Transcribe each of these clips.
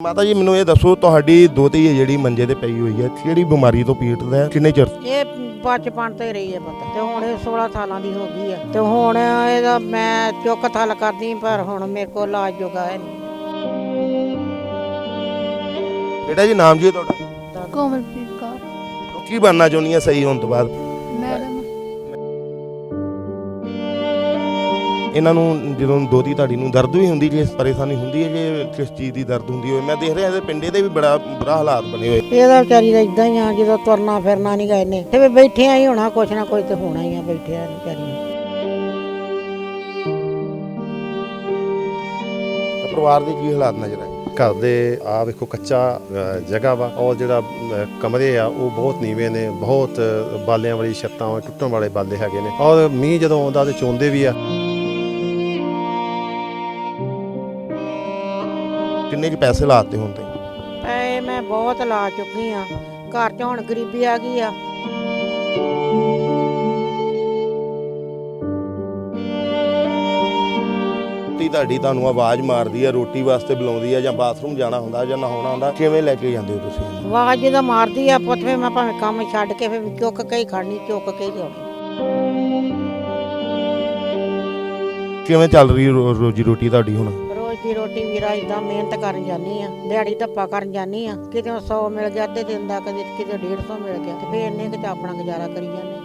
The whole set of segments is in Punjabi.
ਮਾਤਾ ਜੀ ਮੈਨੂੰ ਇਹ ਦੱਸੋ ਤੁਹਾਡੀ ਦੋਤੀ ਹੈ ਜਿਹੜੀ ਮੰਜੇ ਤੇ ਪਈ ਹੋਈ ਹੈ ਕਿਹੜੀ ਬਿਮਾਰੀ ਤੋਂ ਪੀੜਤ ਹੈ ਕਿੰਨੇ ਚਿਰ ਤੋਂ? ਇਹ ਬਚਪਨ ਤੋਂ ਹੀ ਰਹੀ ਹੈ ਪਤਾ ਤੇ ਹੁਣ ਇਹ 16 ਸਾਲਾਂ ਦੀ ਹੋ ਗਈ ਹੈ ਤੇ ਹੁਣ ਇਹਦਾ ਮੈਂ ਚੁੱਕ ਥਲ ਕਰਦੀ ਪਰ ਹੁਣ ਮੇਰੇ ਕੋਲ ਇਲਾਜ ਜੋਗਾ ਹੈ ਨਹੀਂ। ਬੇਟਾ ਜੀ ਨਾਮ ਜੀ ਤੁਹਾਡਾ? ਕੋਮਲਪ੍ਰੀਤ ਕੌਰ। ਕੀ ਬਣਨਾ ਚਾਹੁੰਦੀ ਹੈ ਸਹੀ ਹੋਣ ਤੋਂ ਬਾਅਦ। ਇਹਨਾਂ ਨੂੰ ਜਦੋਂ ਦੋਤੀ ਤੁਹਾਡੀ ਨੂੰ ਦਰਦ ਵੀ ਹੁੰਦੀ ਜੇ ਪਰੇਸ਼ਾਨੀ ਹੁੰਦੀ ਹੈ ਜੇ ਕਿਸ ਚੀਜ਼ ਦੀ ਦਰਦ ਹੁੰਦੀ ਹੋਵੇ। ਮੈਂ ਦੇਖ ਰਿਹਾ ਇਹਦੇ ਪਿੰਡੇ ਦੇ ਵੀ ਬੜਾ ਬੁਰਾ ਹਾਲਾਤ ਬਣੇ ਹੋਏ। ਇਹਦਾ ਵਿਚਾਰੀ ਦਾ ਇਦਾਂ ਹੀ ਆ ਜਦੋਂ ਤੁਰਨਾ ਫਿਰਨਾ ਨਹੀਂ ਗਏ ਨੇ ਤੇ ਵੀ ਬੈਠਿਆਂ ਹੀ ਹੋਣਾ ਕੁਛ ਨਾ ਕੁਛ ਤੇ ਹੋਣਾ ਹੀ ਆ ਬੈਠਿਆਂ ਵਿਚਾਰੀ ਨੂੰ। ਤਾਂ ਪਰਿਵਾਰ ਦੇ ਕੀ ਹਾਲਾਤ ਨਜ਼ਰ ਆਏ? ਘਰ ਦੇ ਆ ਵੇਖੋ ਕੱਚਾ ਜਗ੍ਹਾ ਵਾ। ਔਰ ਜਿਹੜਾ ਕਮਰੇ ਆ ਉਹ ਬਹੁਤ ਨੀਵੇਂ ਨੇ ਬਹੁਤ ਬਾਲਿਆਂ ਵਾਲੀ ਛੱਤਾਂ ਵਾ, ਟੁੱਟਣ ਵਾਲੇ ਬਾਲੇ ਹੈਗੇ ਨੇ। ਔਰ ਮੀਂਹ ਜਦੋਂ ਆਉਂਦਾ ਤੇ ਚੋਂਦੇ ਵੀ ਆ। ਕਿੰਨੇ ਕੁ ਪੈਸੇ ਲਾਤੇ ਹੁਣ ਤੇ ਐ ਮੈਂ ਬਹੁਤ ਲਾ ਚੁੱਕੀ ਆ। ਘਰ 'ਚ ਹੁਣ ਗਰੀਬੀ ਆ ਗਈ ਆ। ਤੀ ਤੁਹਾਡੀ ਤੁਹਾਨੂੰ ਆਵਾਜ਼ ਮਾਰਦੀ ਹੈ ਰੋਟੀ ਵਾਸਤੇ ਬੁਲਾਉਂਦੀ ਹੈ ਜਾਂ ਬਾਥਰੂਮ ਜਾਣਾ ਹੁੰਦਾ ਜਾਂ ਨਹਾਉਣਾ ਹੁੰਦਾ ਕਿਵੇਂ ਲੈ ਕੇ ਜਾਂਦੇ ਹੋ ਤੁਸੀਂ? ਇਹਨੂੰ? ਆਵਾਜ਼ ਜਦੋਂ ਮਾਰਦੀ ਆ ਪੁੱਤ ਫੇ ਮੈਂ ਭਾਵੇਂ ਕੰਮ ਛੱਡ ਕੇ ਫੇ ਚੁੱਕ ਕੇ ਹੀ ਖੜਨੀ ਚੁੱਕ ਕੇ ਹੀ ਲਿਆਉਣੀ। ਕਿਵੇਂ ਚੱਲ ਰਹੀ ਰੋ- ਰੋਜੀ ਰੋਟੀ ਤੁਹਾਡੀ ਹੁਣ? ਰੋਜ਼ ਦੀ ਰੋਟੀ ਵੀਰਾ ਇਦਾਂ ਮਿਹਨਤ ਕਰਨ ਜਾਨੀ ਆ ਦਿਹਾੜੀ ਧੱਪਾ ਕਰਨ ਜਾਨੀ ਆ ਕਿਤੇ 100 ਮਿਲ ਗਿਆ ਅੱਧੇ ਦਿਨ ਦਾ ਕਦੇ ਕਿਤੇ 150 ਮਿਲ ਗਿਆ ਤੇ ਫੇ ਇੰਨੇ ਕੁ ਚ ਆਪਣਾ ਗੁਜ਼ਾਰਾ ਕਰੀ ਜਾਂਦੇ।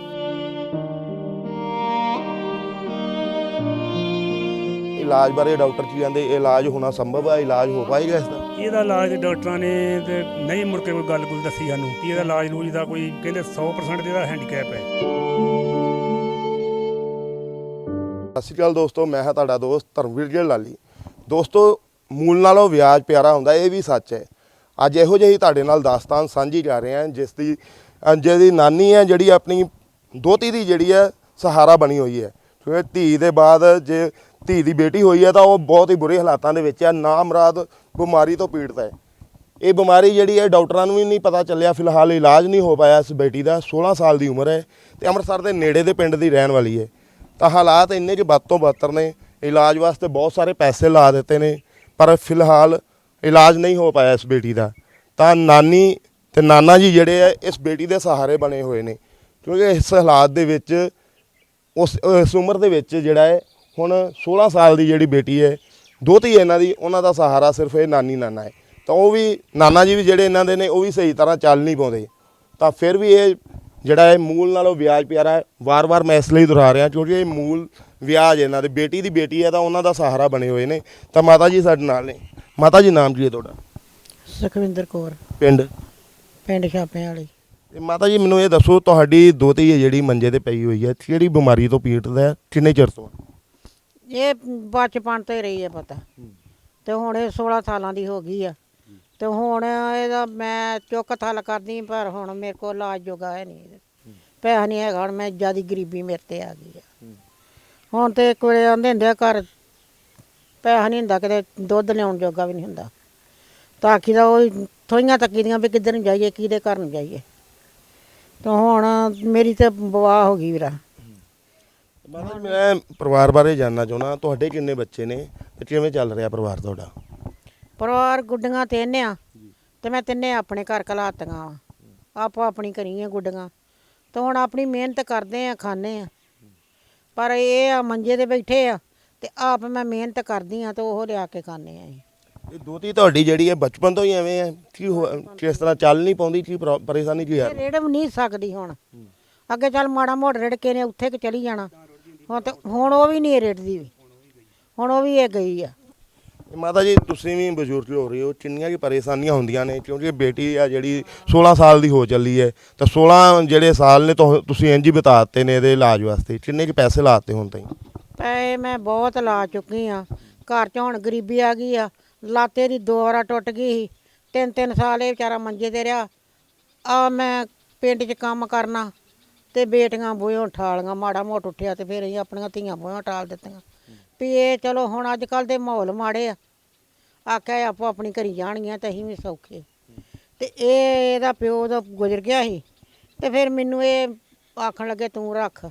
ਇਲਾਜ ਬਾਰੇ ਡਾਕਟਰ ਕੀ ਕਹਿੰਦੇ ਇਲਾਜ ਹੋਣਾ ਸੰਭਵ ਹੈ ਇਲਾਜ ਹੋ ਪਾਏਗਾ ਇਸ ਦਾ? ਇਹਦਾ ਇਲਾਜ ਡਾਕਟਰਾਂ ਨੇ ਤੇ ਨਹੀਂ ਮੁੜ ਕੇ ਕੋਈ ਗੱਲ ਗੁੱਲ ਦੱਸੀ ਸਾਨੂੰ ਕਿ ਇਹਦਾ ਇਲਾਜ ਲੂਜ ਦਾ ਕੋਈ ਕਹਿੰਦੇ 100% ਇਹਦਾ ਹੈਂਡੀਕੈਪ ਹੈ? ਸਤਿ ਸ਼੍ਰੀ ਅਕਾਲ ਦੋਸਤੋ ਮੈਂ ਹਾਂ ਤੁਹਾਡਾ ਦੋਸਤ ਧਰਮਵੀਰ ਜੀ ਲਾਲੀ। ਦੋਸਤੋ, ਮੂਲ ਨਾਲੋਂ ਵਿਆਜ ਪਿਆਰਾ ਹੁੰਦਾ, ਇਹ ਵੀ ਸੱਚ ਹੈ। ਅੱਜ ਇਹੋ ਜਿਹੀ ਤੁਹਾਡੇ ਨਾਲ ਦਾਸਤਾਨ ਸਾਂਝੀ ਕਰ ਰਹੇ ਹਾਂ, ਜਿਸ ਦੀ ਜਿਹਦੀ ਨਾਨੀ ਹੈ, ਜਿਹੜੀ ਆਪਣੀ ਦੋਤੀ ਦੀ ਜਿਹੜੀ ਹੈ, ਸਹਾਰਾ ਬਣੀ ਹੋਈ ਹੈ। ਕਿਉਂਕਿ ਧੀ ਦੇ ਬਾਅਦ ਜੇ ਧੀ ਦੀ ਬੇਟੀ ਹੋਈ ਹੈ, ਤਾਂ ਉਹ ਬਹੁਤ ਹੀ ਬੁਰੇ ਹਾਲਾਤਾਂ ਦੇ ਵਿੱਚ ਹੈ ਨਾ ਮੁਰਾਦ ਬਿਮਾਰੀ ਤੋਂ ਪੀੜਤ ਹੈ। ਇਹ ਬਿਮਾਰੀ ਜਿਹੜੀ ਹੈ, ਡਾਕਟਰਾਂ ਨੂੰ ਵੀ ਨਹੀਂ ਪਤਾ ਚੱਲਿਆ, ਫਿਲਹਾਲ ਇਲਾਜ ਨਹੀਂ ਹੋ ਪਾਇਆ ਇਸ ਬੇਟੀ ਦਾ 16 ਸਾਲ ਦੀ ਉਮਰ ਹੈ ਤੇ ਅੰਮ੍ਰਿਤਸਰ ਦੇ ਨੇੜੇ ਦੇ ਪਿੰਡ ਦੀ ਰਹਿਣ ਵਾਲੀ ਹੈ। ਤਾਂ ਹਾਲਾਤ ਇੰਨੇ ਕਿ ਬਦ ਤੋਂ ਬੱਤਰ ਨੇ ਇਲਾਜ ਵਾਸਤੇ ਬਹੁਤ ਸਾਰੇ ਪੈਸੇ ਲਾ ਦਿੱਤੇ ਨੇ, ਪਰ ਫਿਲਹਾਲ ਇਲਾਜ ਨਹੀਂ ਹੋ ਪਾਇਆ ਇਸ ਬੇਟੀ ਦਾ। ਤਾਂ ਨਾਨੀ ਤੇ ਨਾਨਾ ਜੀ ਜਿਹੜੇ ਆ, ਇਸ ਬੇਟੀ ਦੇ ਸਹਾਰੇ ਬਣੇ ਹੋਏ ਨੇ। ਕਿਉਂਕਿ ਇਸ ਹਾਲਾਤ ਦੇ ਵਿੱਚ, ਉਸ, ਇਸ ਉਮਰ ਦੇ ਵਿੱਚ ਜਿਹੜਾ ਹੈ, ਹੁਣ 16 ਸਾਲ ਦੀ ਜਿਹੜੀ ਬੇਟੀ ਹੈ ਦੋਤੀ ਇਹਨਾਂ ਦੀ, ਉਹਨਾਂ ਦਾ ਸਹਾਰਾ ਸਿਰਫ ਇਹ ਨਾਨੀ ਨਾਨਾ ਹੈ। ਤਾਂ ਉਹ ਵੀ, ਨਾਨਾ ਜੀ ਵੀ ਜਿਹੜੇ ਇਹਨਾਂ ਦੇ ਨੇ, ਉਹ ਵੀ ਸਹੀ ਤਰ੍ਹਾਂ ਚੱਲ ਨਹੀਂ ਪਾਉਂਦੇ। ਤਾਂ ਫਿਰ ਵੀ ਇਹ ਜਿਹੜਾ ਹੈ ਮੂਲ ਨਾਲੋਂ ਵਿਆਜ ਪਿਆਰਾ ਹੈ ਵਾਰ-ਵਾਰ ਮੈਂ ਇਸ ਲਈ ਦੁਹਰਾ ਰਿਹਾ ਕਿਉਂਕਿ ਇਹ ਮੂਲ ਵਿਆਜ ਇਹਨਾਂ ਦੇ। ਬੇਟੀ ਦੀ ਬੇਟੀ ਹੈ ਤਾਂ ਉਹਨਾਂ ਦਾ ਸਹਾਰਾ ਬਣੇ ਹੋਏ ਨੇ। ਤਾਂ ਮਾਤਾ ਜੀ ਸਾਡੇ ਨਾਲ ਨੇ। ਮਾਤਾ ਜੀ ਨਾਮ ਜੀ ਹੈ ਤੁਹਾਡਾ? ਸੁਖਵਿੰਦਰ ਕੌਰ। ਪਿੰਡ? ਪਿੰਡ ਛਾਪਿਆਂ ਵਾਲੀ। ਤੇ ਮਾਤਾ ਜੀ ਮੈਨੂੰ ਇਹ ਦੱਸੋ ਤੁਹਾਡੀ ਦੋਤੀ ਹੈ ਜਿਹੜੀ ਮੰਜੇ ਤੇ ਪਈ ਹੋਈ ਹੈ ਕਿਹੜੀ ਬਿਮਾਰੀ ਤੋਂ ਪੀੜਤ ਹੈ ਕਿੰਨੇ ਚਿਰ ਤੋਂ? ਇਹ ਬਚਪਨ ਤੋਂ ਹੀ ਰਹੀ ਹੈ ਪਤਾ। ਤੇ ਹੁਣ ਇਹ 16 ਸਾਲਾਂ ਦੀ ਹੋ ਗਈ ਆ। ਤੇ ਹੁਣ ਇਹਦਾ ਮੈਂ ਚੁੱਕ ਥਲ ਕਰਦੀ ਪਰ ਹੁਣ ਮੇਰੇ ਕੋਲ ਇਲਾਜ ਜੋਗਾ ਹੈ ਨਹੀਂ ਪੈਸਾ ਨਹੀਂ ਹੈਗਾ ਹੁਣ ਮੈਂ ਜਿਆਦੀ ਗਰੀਬੀ ਮੇਰੇ ਤੇ ਆ ਗਈ ਆ। ਹੁਣ ਤੇ ਇੱਕ ਵੇਲੇ ਆਂਦੇ ਹੁੰਦੇ ਆ ਘਰ ਪੈਸਾ ਨਹੀਂ ਹੁੰਦਾ ਕਿਤੇ ਦੁੱਧ ਲਿਆਉਣ ਜੋਗਾ ਵੀ ਨਹੀਂ ਹੁੰਦਾ। ਤਾਂ ਆਖੀਦਾ ਉਹ ਥੋਈਆਂ ਤੱਕੀਦੀਆਂ ਵੀ ਕਿੱਧਰ ਨੂੰ ਜਾਈਏ ਕਿਹਦੇ ਘਰ ਨੂੰ ਜਾਈਏ। ਤਾਂ ਹੁਣ ਮੇਰੀ ਤੇ ਬਵਾ ਹੋ ਗਈ ਵੀਰਾ। ਮਾਤਾ ਜੀ, ਮੈਂ ਪਰਿਵਾਰ ਬਾਰੇ ਜਾਨਣਾ ਚਾਹੁੰਦਾ ਤੁਹਾਡੇ ਕਿੰਨੇ ਬੱਚੇ ਨੇ ਤੇ ਕਿਵੇਂ ਚੱਲ ਰਿਹਾ ਪਰਿਵਾਰ ਤੁਹਾਡਾ? ਪਰਿਵਾਰ ਗੁੱਡੀਆਂ ਤਿੰਨ ਆ ਤੇ ਮੈਂ ਤਿੰਨੇ ਆਪਣੇ ਘਰ ਕਲਾਤੀਆਂ ਆਪੋ ਆਪਣੀ ਕਰੀਆਂ ਗੁੱਡੀਆਂ। ਤੇ ਹੁਣ ਆਪਣੀ ਮਿਹਨਤ ਕਰਦੇ ਆ ਖਾਣੇ ਆ। ਪਰ ਇਹ ਆ ਮੰਜੇ ਤੇ ਬੈਠੇ ਆ ਤੇ ਆਪ ਮੈਂ ਮਿਹਨਤ ਕਰਦੀ ਆ ਤੇ ਉਹ ਲਿਆ ਕੇ ਖਾਣੇ ਆ ਅਸੀਂ। ਇਹ ਦੋਤੀ ਤੁਹਾਡੀ ਜਿਹੜੀ ਹੈ ਬਚਪਨ ਤੋਂ ਹੀ ਐਵੇਂ ਹੈ। ਕੀ ਹੋ- ਕਿਸ ਤਰ੍ਹਾਂ ਚੱਲ ਨਹੀਂ ਪਾਉਂਦੀ ਕੀ ਪ੍ਰੋ- ਪਰੇਸ਼ਾਨੀ ਕੀ ਹੈ? ਰੇੜ ਵੀ ਨਹੀਂ ਸਕਦੀ ਹੁਣ। ਅੱਗੇ ਚੱਲ ਮਾੜਾ ਮੋੜ ਰੜਕੇ ਨੇ ਉੱਥੇ ਕਿ ਚਲੀ ਜਾਣਾ। ਹੁਣ ਤੇ ਹੁਣ ਉਹ ਵੀ ਨਹੀਂ ਰੇੜਦੀ। ਵੀ ਹੁਣ ਉਹ ਵੀ ਇਹ ਗਈ ਆ। ਮਾਤਾ ਜੀ, ਤੁਸੀਂ ਵੀ ਬਜ਼ੁਰਗ ਹੋ ਰਹੇ ਹੋ, ਕਿੰਨੀਆਂ ਕੀ ਪਰੇਸ਼ਾਨੀਆਂ ਹੁੰਦੀਆਂ ਨੇ, ਕਿਉਂਕਿ ਬੇਟੀ ਆ ਜਿਹੜੀ 16 ਸਾਲ ਦੀ ਹੋ ਚੱਲੀ ਹੈ, ਤਾਂ 16 ਜਿਹੜੇ ਸਾਲ ਨੇ ਤੁਹ- ਤੁਸੀਂ ਇੰਜ ਹੀ ਬਿਤਾ ਦਿੱਤੇ ਨੇ ਇਹਦੇ ਇਲਾਜ ਵਾਸਤੇ, ਕਿੰਨੇ ਕੁ ਪੈਸੇ ਲਾਤੇ ਹੁਣ ਤਾਈ? ਪਏ ਮੈਂ ਬਹੁਤ ਲਾ ਚੁੱਕੀ ਆ ਘਰ 'ਚ ਹੁਣ ਗਰੀਬੀ ਆ ਗਈ ਆ, ਲਾਤੇ ਦੀ ਦੁਆਰਾ ਟੁੱਟ ਗਈ ਸੀ, ਤਿੰਨ ਤਿੰਨ ਸਾਲ ਇਹ ਵਿਚਾਰਾ ਮੰਜੇ ਤੇ ਰਿਹਾ, ਆ ਮੈਂ ਪਿੰਡ 'ਚ ਕੰਮ ਕਰਨਾ, ਤੇ ਬੇਟੀਆਂ ਬੂਹੋਂ ਠਾਲੀਆਂ, ਮਾੜਾ ਮੋਟ ਉੱਠਿਆ ਤੇ ਫਿਰ ਅਸੀਂ ਆਪਣੀਆਂ ਧੀਆਂ ਬੂਹੋਂ ਉਠਾਲ ਦਿੱਤੀਆਂ। ਵੀ ਇਹ ਚਲੋ ਹੁਣ ਅੱਜ ਕੱਲ ਦੇ ਮਾਹੌਲ ਮਾੜੇ ਆ। ਆਖਿਆ ਆਪੋ ਆਪਣੀ ਕਰੀ ਜਾਣਗੀਆਂ ਤੇ ਅਸੀਂ ਵੀ ਸੌਖੇ। ਤੇ ਇਹ ਇਹਦਾ ਪਿਓ ਦਾ ਗੁਜ਼ਰ ਗਿਆ ਸੀ ਤੇ ਫਿਰ ਮੈਨੂੰ ਇਹ ਆਖਣ ਲੱਗੇ, ਤੂੰ ਰੱਖ।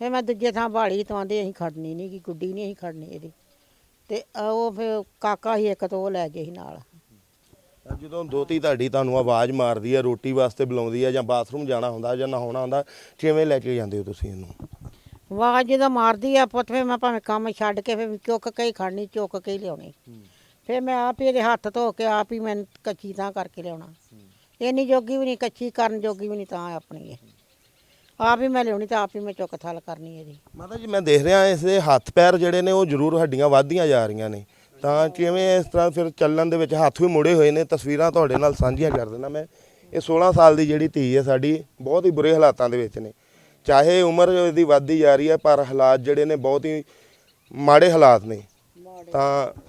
ਫਿਰ ਮੈਂ ਦੂਜੇ ਥਾਂ ਬਾੜੀ ਤੋਂ ਆਂਦੇ ਅਸੀਂ ਖੜਨੀ ਨਹੀਂ ਕਿ ਗੁੱਡੀ ਨਹੀਂ ਅਸੀਂ ਖੜਨੀ ਇਹਦੀ। ਤੇ ਉਹ ਫਿਰ ਕਾਕਾ ਹੀ ਇੱਕ ਤੋਂ ਉਹ ਲੈ ਗਏ ਸੀ ਨਾਲ। ਤਾਂ ਜਦੋਂ ਦੋਤੀ ਤੁਹਾਡੀ ਤੁਹਾਨੂੰ ਆਵਾਜ਼ ਮਾਰਦੀ ਹੈ ਰੋਟੀ ਵਾਸਤੇ ਬੁਲਾਉਂਦੀ ਹੈ ਜਾਂ ਬਾਥਰੂਮ ਜਾਣਾ ਹੁੰਦਾ ਜਾਂ ਨਹਾਉਣਾ ਹੁੰਦਾ, ਕਿਵੇਂ ਲੈ ਕੇ ਜਾਂਦੇ ਹੋ ਤੁਸੀਂ ਇਹਨੂੰ? ਆਵਾਜ਼ ਜਦੋਂ ਮਾਰਦੀ ਆ ਪੁੱਤ ਫੇ ਮੈਂ ਭਾਵੇਂ ਕੰਮ ਛੱਡ ਕੇ ਫੇ ਚੁੱਕ ਕੇ ਹੀ ਖੜਨੀ ਚੁੱਕ ਕੇ ਹੀ ਲਿਆਉਣੀ। ਫੇ ਮੈਂ ਆਪ ਹੀ ਇਹਦੇ ਹੱਥ ਧੋ ਕੇ ਆਪ ਹੀ ਮੈਂ ਕੱਚੀ ਤਾਂ ਕਰਕੇ ਲਿਆਉਣਾ। ਇੰਨੀ ਜੋਗੀ ਵੀ ਨਹੀਂ ਕੱਚੀ ਕਰਨ ਜੋਗੀ ਵੀ ਨਹੀਂ ਤਾਂ ਆਪਣੀ ਇਹ। ਆਪ ਹੀ ਮੈਂ ਲਿਆਉਣੀ ਤਾਂ ਆਪ ਹੀ ਮੈਂ ਚੁੱਕ ਥਲ ਕਰਨੀ ਇਹਦੀ। ਮਾਤਾ ਜੀ ਮੈਂ ਦੇਖ ਰਿਹਾ ਇਸ ਦੇ ਹੱਥ ਪੈਰ ਜਿਹੜੇ ਨੇ ਉਹ ਜ਼ਰੂਰ ਹੱਡੀਆਂ ਵੱਧਦੀਆਂ ਜਾ ਰਹੀਆਂ ਨੇ। ਤਾਂ ਕਿਵੇਂ ਇਸ ਤਰ੍ਹਾਂ ਫਿਰ ਚੱਲਣ ਦੇ ਵਿੱਚ ਹੱਥ ਵੀ ਮੁੜੇ ਹੋਏ ਨੇ ਤਸਵੀਰਾਂ ਤੁਹਾਡੇ ਨਾਲ ਸਾਂਝੀਆਂ ਕਰ ਦਿੰਦਾ ਮੈਂ। ਇਹ 16 ਸਾਲ ਦੀ ਜਿਹੜੀ ਧੀ ਹੈ ਸਾਡੀ ਬਹੁਤ ਹੀ ਬੁਰੇ ਹਾਲਾਤਾਂ ਦੇ ਵਿੱਚ ਨੇ। ਚਾਹੇ ਉਮਰ ਇਹਦੀ ਵੱਧਦੀ ਜਾ ਰਹੀ ਹੈ ਪਰ ਹਾਲਾਤ ਜਿਹੜੇ ਨੇ ਬਹੁਤ ਹੀ ਮਾੜੇ ਹਾਲਾਤ ਨੇ। ਤਾਂ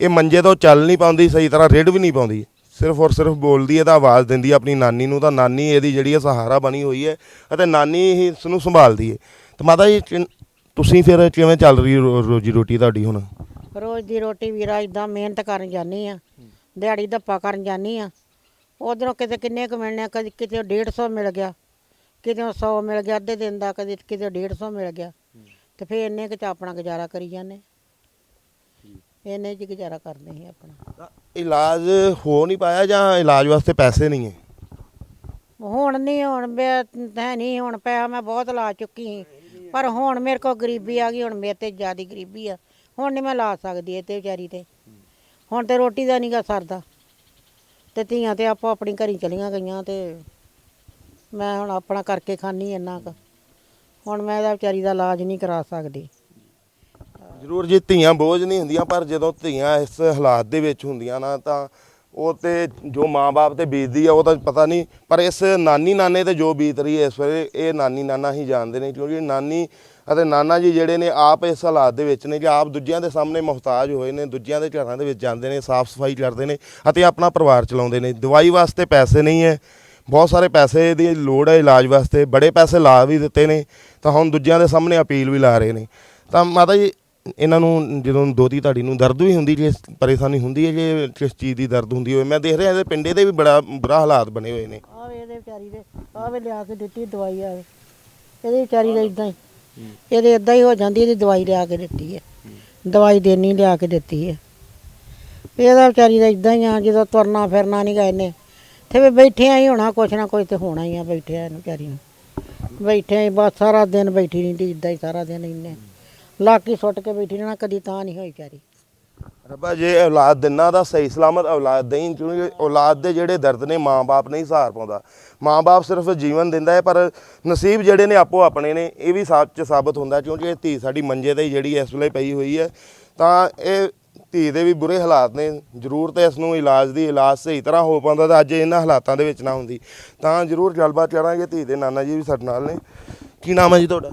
ਇਹ ਮੰਜੇ ਤੋਂ ਚੱਲ ਨਹੀਂ ਪਾਉਂਦੀ ਸਹੀ ਤਰ੍ਹਾਂ ਰੇਡ ਵੀ ਨਹੀਂ ਪਾਉਂਦੀ। ਸਿਰਫ ਔਰ ਸਿਰਫ ਬੋਲਦੀ ਹੈ ਤਾਂ ਆਵਾਜ਼ ਦਿੰਦੀ ਹੈ ਆਪਣੀ ਨਾਨੀ ਨੂੰ ਤਾਂ ਨਾਨੀ ਇਹਦੀ ਜਿਹੜੀ ਹੈ ਸਹਾਰਾ ਬਣੀ ਹੋਈ ਹੈ ਅਤੇ ਨਾਨੀ ਹੀ ਇਸ ਨੂੰ ਸੰਭਾਲਦੀ ਹੈ। ਤਾਂ ਮਾਤਾ ਜੀ ਤੁਸੀਂ ਫਿਰ ਕਿਵੇਂ ਚੱਲ ਰਹੀ ਰੋ- ਰੋਜੀ ਰੋਟੀ ਤੁਹਾਡੀ ਹੁਣ? ਰੋਜ਼ ਦੀ ਰੋਟੀ ਵੀਰਾ ਇਦਾਂ ਮਿਹਨਤ ਕਰਨ ਜਾਨੀ ਆ ਦਿਹਾੜੀ ਧੱਪਾ ਕਰਨ ਜਾਨੀ ਆ। ਉਧਰੋਂ ਕਿਤੇ ਕਿੰਨੇ ਕੁ ਮਿਲਣੇ ਆ, ਕਦੀ ਕਿਤੇ 150 ਮਿਲ ਗਿਆ। ਕਿਤੇ 100 ਮਿਲ ਗਿਆ ਅੱਧੇ ਦਿਨ ਦਾ ਕਦੀ ਕਿਤੇ 150 ਮਿਲ ਗਿਆ। ਤੇ ਫੇਰ ਇੰਨੇ ਕੁ ਚ ਆਪਣਾ ਗੁਜ਼ਾਰਾ ਕਰੀ ਜਾਂਦੇ। ਇੰਨੇ ਚ ਗੁਜ਼ਾਰਾ ਕਰਦੇ ਸੀ ਆਪਣਾ। ਇਲਾਜ ਹੋ ਨਹੀਂ ਪਾਇਆ ਜਾਂ ਇਲਾਜ ਵਾਸਤੇ ਪੈਸੇ ਨਹੀਂ ਹੈ? ਹੁਣ ਨਹੀਂ ਹੁਣ ਮੈਂ ਹੈ ਨਹੀਂ ਹੁਣ ਪਿਆ ਮੈਂ ਬਹੁਤ ਲਾ ਚੁੱਕੀ ਸੀ। ਪਰ ਹੁਣ ਮੇਰੇ ਕੋਲ ਗਰੀਬੀ ਆ ਗਈ ਹੁਣ ਮੇਰੇ ਤੇ ਜ਼ਿਆਦੀ ਗਰੀਬੀ ਆ। ਹੁਣ ਨਹੀਂ ਮੈਂ ਲਾ ਸਕਦੀ ਇਹ ਤੇ ਵਿਚਾਰੀ ਤੇ। ਹੁਣ ਤੇ ਰੋਟੀ ਦਾ ਨਹੀਂਗਾ ਸਰਦਾ। ਤੇ ਧੀਆਂ ਤੇ ਆਪੋ ਆਪਣੀ ਘਰੀ ਚਲੀਆਂ ਗਈਆਂ ਤੇ ਮੈਂ ਹੁਣ ਆਪਣਾ ਕਰਕੇ ਖਾਣੀ ਇੰਨਾ ਕੁ। ਹੁਣ ਮੈਂ ਇਹਦਾ ਵਿਚਾਰੀ ਦਾ ਇਲਾਜ ਨਹੀਂ ਕਰਾ ਸਕਦੀ। ਜ਼ਰੂਰ ਜੀ, ਧੀਆਂ ਬੋਝ ਨਹੀਂ ਹੁੰਦੀਆਂ, ਪਰ ਜਦੋਂ ਧੀਆਂ ਇਸ ਹਾਲਾਤ ਦੇ ਵਿੱਚ ਹੁੰਦੀਆਂ ਨਾ, ਤਾਂ ਉਹ ਤੇ ਜੋ ਮਾਂ-ਬਾਪ ਤੇ ਬੀਤਦੀ ਆ, ਉਹ ਤਾਂ ਪਤਾ ਨਹੀਂ, ਪਰ ਇਸ ਨਾਨੀ ਨਾਨੇ ਤੇ ਜੋ ਬੀਤ ਰਹੀ ਹੈ, ਇਸ ਵੇਲੇ ਇਹ ਨਾਨੀ ਨਾਨਾ ਹੀ ਜਾਣਦੇ ਨੇ, ਕਿਉਂਕਿ ਨਾਨੀ ਅਤੇ ਨਾਨਾ ਜੀ ਜਿਹੜੇ ਨੇ, ਆਪ ਇਸ ਹਾਲਾਤ ਦੇ ਵਿੱਚ ਨੇ ਕਿ ਆਪ ਦੂਜਿਆਂ ਦੇ ਸਾਹਮਣੇ ਮੁਹਤਾਜ ਹੋਏ ਨੇ, ਦੂਜਿਆਂ ਦੇ ਘਰਾਂ ਦੇ ਵਿੱਚ ਜਾਂਦੇ ਨੇ ਸਾਫ਼ ਸਫ਼ਾਈ ਕਰਦੇ ਨੇ ਅਤੇ ਆਪਣਾ ਪਰਿਵਾਰ ਚਲਾਉਂਦੇ ਨੇ। ਦਵਾਈ ਵਾਸਤੇ ਪੈਸੇ ਨਹੀਂ ਹੈ ਬਹੁਤ ਸਾਰੇ ਪੈਸੇ ਦੀ ਲੋੜ ਹੈ ਇਲਾਜ ਵਾਸਤੇ, ਬੜੇ ਪੈਸੇ ਲਾ ਵੀ ਦਿੱਤੇ ਨੇ, ਤਾਂ ਹੁਣ ਦੂਜਿਆਂ ਦੇ ਸਾਹਮਣੇ ਅਪੀਲ ਵੀ ਲਾ ਰਹੇ ਨੇ। ਤਾਂ ਮਾਤਾ ਜੀ, ਇਹਨਾਂ ਨੂੰ ਜਦੋਂ ਦੋਤੀ ਤੁਹਾਡੀ ਨੂੰ ਦਰਦ ਵੀ ਹੁੰਦੀ ਜੇ, ਪਰੇਸ਼ਾਨੀ ਹੁੰਦੀ ਹੈ ਜੇ, ਕਿਸ ਚੀਜ਼ ਦੀ ਦਰਦ ਹੁੰਦੀ ਹੋਵੇ, ਮੈਂ ਦੇਖ ਰਿਹਾ ਇਹਦੇ ਪਿੰਡੇ ਦੇ ਵੀ ਬੜਾ ਬੁਰਾ ਹਾਲਾਤ ਬਣੇ ਹੋਏ ਨੇ। ਆ ਇਹਦੇ ਵਿਚਾਰੀ ਦੇ ਆ ਵੇ ਲਿਆ ਕੇ ਦਿੱਤੀ ਦਵਾਈ ਆ ਇਹਦੇ ਵਿਚਾਰੀ ਦਾ ਇਦਾਂ ਹੀ, ਇਹਦੇ ਇਦਾਂ ਹੀ ਹੋ ਜਾਂਦੀ, ਇਹਦੀ ਦਵਾਈ ਲਿਆ ਕੇ ਦਿੱਤੀ ਹੈ। ਦਵਾਈ ਦੇਣੀ ਲਿਆ ਕੇ ਦਿੱਤੀ ਹੈ। ਇਹਦਾ ਵਿਚਾਰੀ ਦਾ ਇਦਾਂ ਹੀ ਆ, ਜਦੋਂ ਤੁਰਨਾ ਫਿਰਨਾ ਨਹੀਂ ਗਾ ਇਹਨੇ। ਤੇ ਵੀ ਬੈਠਿਆਂ ਹੀ ਹੋਣਾ, ਕੁਛ ਨਾ ਕੁਛ ਤੇ ਹੋਣਾ ਹੀ ਆ ਬੈਠਿਆਂ ਨੂੰ, ਵਿਚਾਰੀ ਨੂੰ। ਬੈਠਿਆਂ ਹੀ ਬਸ ਸਾਰਾ ਦਿਨ ਬੈਠੀ ਰਹਿੰਦੀ ਇਦਾਂ ਹੀ ਸਾਰਾ ਦਿਨ ਇੰਨੇ ਲਾਕੀ ਸੁੱਟ ਕੇ ਬੈਠੀ ਰਹਿਣਾ, ਕਦੀ ਤਾਂ ਨਹੀਂ ਹੋਈ ਵਿਚਾਰੀ। ਰੱਬਾ, ਜੇ ਔਲਾਦ ਦਿਨਾਂ ਦਾ ਸਹੀ ਸਲਾਮਤ ਔਲਾਦ ਦੇਈਂ, ਕਿਉਂਕਿ ਔਲਾਦ ਦੇ ਜਿਹੜੇ ਦਰਦ ਨੇ, ਮਾਂ-ਬਾਪ ਨਹੀਂ ਸਹਾਰ ਪਾਉਂਦਾ। ਮਾਂ-ਬਾਪ ਸਿਰਫ ਜੀਵਨ ਦਿੰਦਾ ਹੈ ਪਰ ਨਸੀਬ ਜਿਹੜੇ ਨੇ, ਆਪੋ ਆਪਣੇ ਨੇ, ਇਹ ਵੀ ਸੱਚ ਸਾਬਤ ਹੁੰਦਾ, ਕਿਉਂਕਿ ਇਹ ਧੀ ਸਾਡੀ ਮੰਜੇ ਤੇ ਹੀ ਜਿਹੜੀ ਇਸ ਵੇਲੇ ਪਈ ਹੋਈ ਹੈ ਤਾਂ ਇਹ ਧੀ ਦੇ ਵੀ ਬੁਰੇ ਹਾਲਾਤ ਨੇ ਜ਼ਰੂਰ ਤੇ ਇਸ ਨੂੰ ਇਲਾਜ ਦੀ ਇਲਾਜ ਸਹੀ ਤਰ੍ਹਾਂ ਹੋ ਪਾਉਂਦਾ ਤਾਂ ਅੱਜ ਇਹਨਾਂ ਹਾਲਾਤਾਂ ਦੇ ਵਿੱਚ ਨਾ ਹੁੰਦੀ। ਤਾਂ ਜ਼ਰੂਰ ਗੱਲਬਾਤ ਕਰਾਂਗੇ ਧੀ ਦੇ ਨਾਨਾ ਜੀ ਵੀ ਸਾਡੇ ਨਾਲ ਨੇ। ਕੀ ਨਾਮ ਹੈ ਜੀ ਤੁਹਾਡਾ?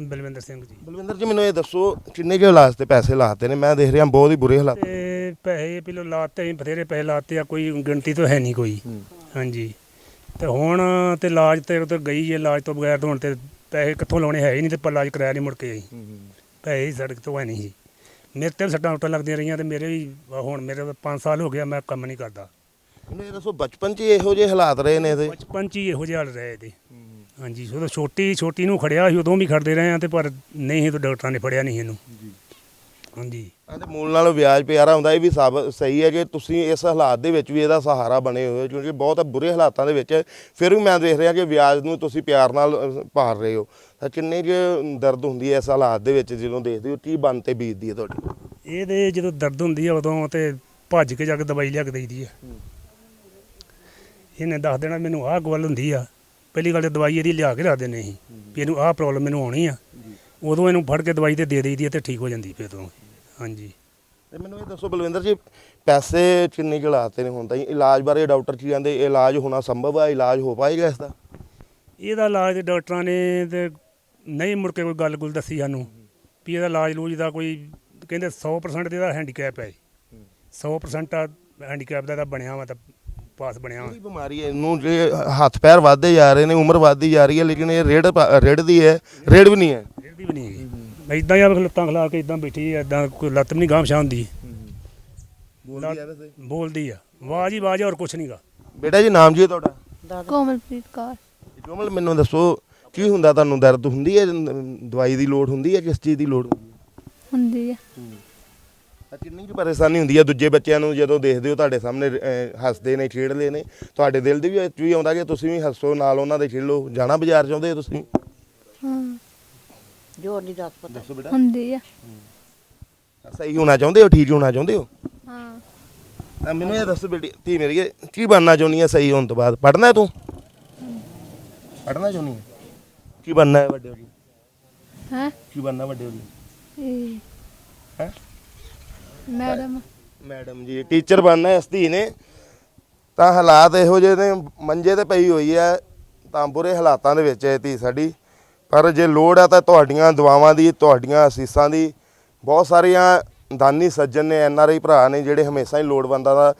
ਬਲਵਿੰਦਰ ਸਿੰਘ ਜੀ। ਬਲਵਿੰਦਰ ਜੀ ਮੈਨੂੰ ਇਹ ਦੱਸੋ ਕਿੰਨੇ ਕੁ ਇਲਾਜ ਤੇ ਪੈਸੇ ਲਾਤੇ ਨੇ? ਮੈਂ ਦੇਖ ਰਿਹਾ ਬਹੁਤ ਹੀ ਬੁਰੇ ਹਾਲਾਤ ਤੇ ਪੈਸੇ ਪਹਿਲੋਂ ਲਾਤੇ ਅਸੀਂ ਬਥੇਰੇ ਪੈਸੇ ਲਾਤੇ ਆ ਕੋਈ ਗਿਣਤੀ ਤੋਂ ਹੈ ਨਹੀਂ ਕੋਈ। ਹਾਂਜੀ। ਤੇ ਹੁਣ ਤੇ ਇਲਾਜ ਤੇ ਤੇ ਗਈ ਹੈ ਇਲਾਜ ਤੋਂ ਬਗੈਰ ਤਾਂ ਹੁਣ ਤੇ ਪੈਸੇ ਕਿੱਥੋਂ ਲਾਉਣੇ ਹੈ ਹੀ ਨਹੀਂ ਤੇ ਇਲਾਜ ਕਰਾਇਆ ਨਹੀਂ ਮੁੜ ਕੇ ਅਸੀਂ। ਪੈਸੇ ਹੀ ਸੜਕ ਤੋਂ ਹੈ ਨਹੀਂ ਸੀ। ਮੇਰੇ ਤੇ ਵੀ ਸੱਟਾਂ ਉੱਟਾਂ ਲੱਗਦੀਆਂ ਰਹੀਆਂ ਤੇ ਮੇਰੇ ਵੀ ਹੁਣ ਮੇਰੇ 5 ਸਾਲ ਹੋ ਗਿਆ ਮੈਂ ਕੰਮ ਨਹੀਂ ਕਰਦਾ। ਮੈਨੂੰ ਇਹ ਦੱਸੋ ਬਚਪਨ 'ਚ ਹੀ ਇਹੋ ਜਿਹੇ ਹਾਲਾਤ ਰਹੇ ਨੇ ਇਹਦੇ? ਬਚਪਨ ਚ ਹੀ ਇਹੋ ਜਿਹੇ ਹਾਲ ਰਹੇ ਇਹਦੇ। ਹਾਂਜੀ ਉਦੋਂ ਛੋਟੀ ਛੋਟੀ ਨੂੰ ਖੜਿਆ ਸੀ ਉਦੋਂ ਵੀ ਖੜਦੇ ਰਹੇ ਆ ਤੇ ਪਰ ਨਹੀਂ ਸੀ ਤਾਂ ਡਾਕਟਰਾਂ ਨੇ ਫੜਿਆ ਨਹੀਂ ਇਹਨੂੰ। ਹਾਂਜੀ। ਇਹਦੇ ਮੂਲ ਨਾਲ ਵਿਆਜ ਪਿਆਰਾ ਹੁੰਦਾ ਇਹ ਵੀ ਸਾਬਤ ਸਹੀ ਹੈ ਕਿ ਤੁਸੀਂ ਇਸ ਹਾਲਾਤ ਦੇ ਵਿੱਚ ਵੀ ਇਹਦਾ ਸਹਾਰਾ ਬਣੇ ਹੋਏ ਹੋ ਕਿਉਂਕਿ ਬਹੁਤ ਬੁਰੇ ਹਾਲਾਤਾਂ ਦੇ ਵਿੱਚ ਫਿਰ ਵੀ ਮੈਂ ਦੇਖ ਰਿਹਾ ਕਿ ਵਿਆਜ ਨੂੰ ਤੁਸੀਂ ਪਿਆਰ ਨਾਲ ਅ, ਭਾਰ ਰਹੇ ਹੋ। ਤਾਂ ਕਿੰਨੇ ਕੁ ਦਰਦ ਹੁੰਦੀ ਹੈ ਇਸ ਹਾਲਾਤ ਦੇ ਵਿੱਚ ਜਦੋਂ ਦੇਖਦੇ ਹੋ ਕੀ ਬਨ ਤੇ ਬੀਤਦੀ ਹੈ ਤੁਹਾਡੀ? ਇਹਦੇ ਜਦੋਂ ਦਰਦ ਹੁੰਦੀ ਆ ਉਦੋਂ ਤੇ ਭੱਜ ਕੇ ਜਾ ਕੇ ਦਵਾਈ ਲਿਆ ਕੇ ਦੇਈਦੀ ਆ ਇਹਨੇ ਦੱਸ ਦੇਣਾ ਮੈਨੂੰ ਆਹ ਗੱਲ ਹੁੰਦੀ ਆ ਪਹਿਲੀ ਗੱਲ ਤੇ ਦਵਾਈ ਇਹਦੀ ਲਿਆ ਕੇ ਰੱਖ ਦਿੰਦੇ ਸੀ ਵੀ ਇਹਨੂੰ ਆਹ ਪ੍ਰੋਬਲਮ ਮੈਨੂੰ ਆਉਣੀ ਆ। ਉਦੋਂ ਇਹਨੂੰ ਫੜ ਕੇ ਦਵਾਈ ਤੇ ਦੇ ਦੇਈਦੀ ਆ ਤੇ ਠੀਕ ਹੋ ਜਾਂਦੀ ਫਿਰ ਤੋਂ ਹਾਂਜੀ। ਤੇ ਮੈਨੂੰ ਇਹ ਦੱਸੋ ਬਲਵਿੰਦਰ ਜੀ ਪੈਸੇ ਕਿੰਨੇ ਕੁ ਲਾਤੇ ਨੇ ਹੁਣ ਤਾਈਂ? ਇਲਾਜ ਬਾਰੇ ਡਾਕਟਰ ਕੀ ਕਹਿੰਦੇ ਇਲਾਜ ਹੋਣਾ ਸੰਭਵ ਹੈ ਇਲਾਜ ਹੋ ਪਾਏਗਾ ਇਸ ਦਾ? ਇਹਦਾ ਇਲਾਜ ਤੇ ਡਾਕਟਰਾਂ ਨੇ ਤੇ ਨਹੀਂ ਮੁੜ ਕੇ ਕੋਈ ਗੱਲ ਗੁੱਲ ਦੱਸੀ ਸਾਨੂੰ ਵੀ ਇਹਦਾ ਇਲਾਜ ਲੂਜ ਦਾ ਕੋਈ ਕਹਿੰਦੇ 100% ਦੇ ਇਹਦਾ ਹੈਂਡੀਕੈਪ ਹੈ 100% ਆ ਹੈਂਡੀਕੈਪ ਦਾ ਇਹਦਾ ਬਣਿਆ ਵਾ ਤਾਂ ਪਾਸ ਬਣਿਆ ਵਾ। ਕਿਹੜੀ ਬਿਮਾਰੀ ਹੈ ਇਹਨੂੰ ਜੇ ਹੱਥ ਪੈਰ ਵੱਧਦੇ ਜਾ ਰਹੇ ਨੇ ਉਮਰ ਵੱਧਦੀ ਜਾ ਰਹੀ ਹੈ ਲੇਕਿਨ ਇਹ ਰੇਡ ਰੇਡਦੀ ਹੈ ਰੇਡ ਵੀ ਨਹੀਂ ਹੈ। ਇਹਦੀ ਵੀ ਨਹੀਂ ਹੈਗੀ। ਇਦਾਂ ਹੀ ਆ ਲੱਤਾਂ ਖਲਾ ਕੇ ਇਦਾਂ ਬੈਠੀ ਆ ਇਦਾਂ ਕੋਈ ਲੱਤ ਵੀ ਨਹੀਂ ਗਾਂਵ ਹੁੰਦੀ ਬੋਲਦੀ ਹੈ ਵੈਸੇ? ਬੋਲਦੀ ਆ। ਆਵਾਜ਼ ਹੀ ਆਵਾਜ਼ ਆ, ਹੋਰ ਕੁਛ ਨਹੀਂਗਾ ਬੇਟਾ ਜੀ ਨਾਮ ਜੀ ਤੁਹਾਡਾ? ਦਾਦਾ। ਕੋਮਲਪ੍ਰੀਤ ਕੌਰ। ਜੋਮਲ ਮੈਨੂੰ ਦੱਸੋ ਕੀ ਹੁੰਦਾ ਤੁਹਾਨੂੰ? ਦਰਦ ਹੁੰਦੀ ਹੈ? ਦਵਾਈ ਦੀ ਲੋੜ ਹੁੰਦੀ ਹੈ? ਕਿਸ ਚੀਜ਼ ਦੀ ਲੋੜ ਹੁੰਦੀ ਹੈ? ਹੁੰਦੀ ਆ। ਤਾਂ ਕਿੰਨੀ ਕੁ ਪਰੇਸ਼ਾਨੀ ਹੁੰਦੀ ਹੈ ਦੂਜੇ ਬੱਚਿਆਂ ਨੂੰ ਜਦੋਂ ਦੇਖਦੇ ਹੋ ਤੁਹਾਡੇ ਸਾਹਮਣੇ ਅਹ, ਹੱਸਦੇ ਨੇ ਖੇਡਦੇ ਨੇ? ਤੁਹਾਡੇ ਦਿਲ ਦੇ ਵੀ ਵਿੱਚ ਵੀ ਆਉਂਦਾ ਕਿ ਤੁਸੀਂ ਵੀ ਹੱਸੋ ਨਾਲ ਉਹਨਾਂ ਦੇ ਖੇਡੋ। ਜਾਣਾ ਬਾਜ਼ਾਰ ਚਾਹੁੰਦੇ ਹੋ ਤੁਸੀਂ? ਹਾਂ। ਜੋਰ ਦੀ ਦੱਸ ਪਤਾ। ਦੱਸੋ ਬੇਟਾ। ਹੁੰਦੀ ਆ। ਸਹੀ ਹੋਣਾ ਚਾਹੁੰਦੇ ਹੋ ਠੀਕ ਹੋਣਾ ਚਾਹੁੰਦੇ ਹੋ? ਹਾਂ। ਤਾਂ ਮੈਨੂੰ ਇਹ ਦੱਸ ਬੇਟੀ ਧੀ ਮੇਰੀ ਕੀ ਬਣਨਾ ਚਾਹੁੰਦੀ ਹੈ ਸਹੀ ਹੋਣ ਤੋਂ ਬਾਅਦ? ਪੜ੍ਹਨਾ ਤੂੰ? ਪੜ੍ਹਨਾ ਚਾਹੁੰਦੀ ਹੈ ਕੀ ਬਣਨਾ ਹੈ ਵੱਡੇ ਹੋ ਕੇ ਹੈ? ਕੀ ਬਣਨਾ ਵੱਡੇ ਹੋ ਕੇ ਇਹ ਹੈ? ਮੈਡਮ। ਮੈਡਮ ਜੀ ਟੀਚਰ ਬਣਨਾ ਹੈ ਇਸ ਧੀ ਨੇ। ਤਾਂ ਹਾਲਾਤ ਇਹੋ ਜਿਹੇ ਨੇ ਮੰਜੇ ਤੇ ਪਈ ਹੋਈ ਹੈ। ਤਾਂ ਬੁਰੇ ਹਾਲਾਤਾਂ ਦੇ ਵਿੱਚ ਹੈ ਧੀ ਸਾਡੀ। ਪਰ ਜੇ ਲੋੜ ਹੈ ਤਾਂ ਤੁਹਾਡੀਆਂ ਦੁਆਵਾਂ ਦੀ, ਤੁਹਾਡੀਆਂ ਅਸੀਸਾਂ ਦੀ, ਬਹੁਤ ਸਾਰੀਆਂ ਦਾਨੀ ਸੱਜਣ ਨੇ, ਐਨ ਆਰ ਆਈ ਭਰਾ ਨੇ ਜਿਹੜੇ ਹਮੇਸ਼ਾ ਹੀ ਲੋੜਵੰਦਾਂ ਦਾ,